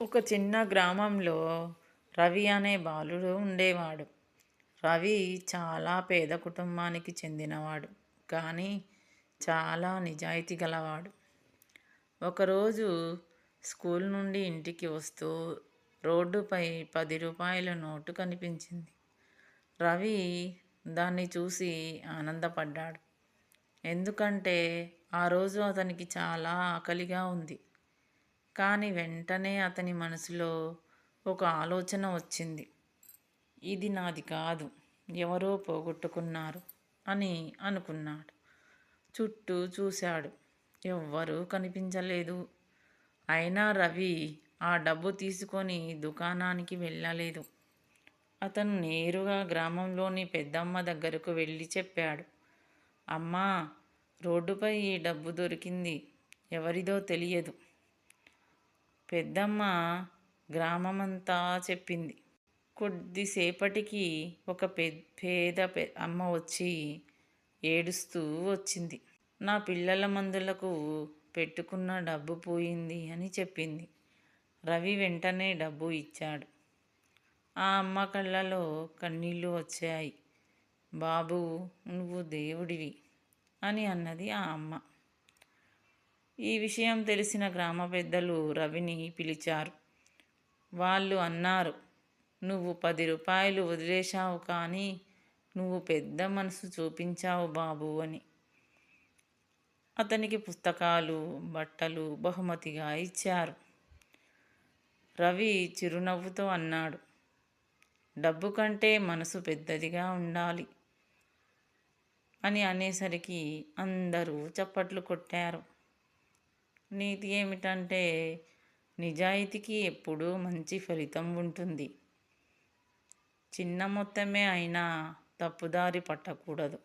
ఒక చిన్న గ్రామంలో రవి అనే బాలుడు ఉండేవాడు. రవి చాలా పేద కుటుంబానికి చెందినవాడు కానీ చాలా నిజాయితీ గలవాడు. ఒకరోజు స్కూల్ నుండి ఇంటికి వస్తూ రోడ్డుపై పది రూపాయల నోటు కనిపించింది. రవి దాన్ని చూసి ఆనందపడ్డాడు. ఎందుకంటే ఆ రోజు అతనికి చాలా ఆకలిగా ఉంది. కానీ వెంటనే అతని మనసులో ఒక ఆలోచన వచ్చింది. ఇది నాది కాదు ఎవరో పోగొట్టుకున్నారు అని అనుకున్నాడు. చుట్టూ చూశాడు. ఎవ్వరూ కనిపించలేదు. అయినా రవి ఆ డబ్బు తీసుకొని దుకాణానికి వెళ్ళలేదు. అతను నేరుగా గ్రామంలోని పెద్దమ్మ దగ్గరకు వెళ్ళి చెప్పాడు అమ్మా రోడ్డుపై ఈ డబ్బు దొరికింది. ఎవరిదో తెలియదు. పెద్దమ్మ గ్రామమంతా చెప్పింది. కొద్దిసేపటికి ఒక పేద అమ్మ వచ్చి ఏడుస్తూ వచ్చింది. నా పిల్లల మందులకు పెట్టుకున్న డబ్బు పోయింది అని చెప్పింది. రవి వెంటనే డబ్బు ఇచ్చాడు. ఆ అమ్మ కళ్ళలో కన్నీళ్ళు వచ్చాయి. బాబు నువ్వు దేవుడివి అని అన్నది ఆ అమ్మ. ఈ విషయం తెలిసిన గ్రామ పెద్దలు రవిని పిలిచారు. వాళ్ళు అన్నారు నువ్వు పది రూపాయలు వదిలేశావు కానీ నువ్వు పెద్ద మనసు చూపించావు బాబు అని. అతనికి పుస్తకాలు బట్టలు బహుమతిగా ఇచ్చారు. రవి చిరునవ్వుతో అన్నాడు డబ్బు కంటే మనసు పెద్దదిగా ఉండాలి అని అనేసరికి అందరూ చప్పట్లు కొట్టారు. నీతి ఏమిటంటే నిజాయితీకి ఎప్పుడూ మంచి ఫలితం ఉంటుంది. చిన్న మొత్తమే అయినా తప్పుదారి పట్టకూడదు.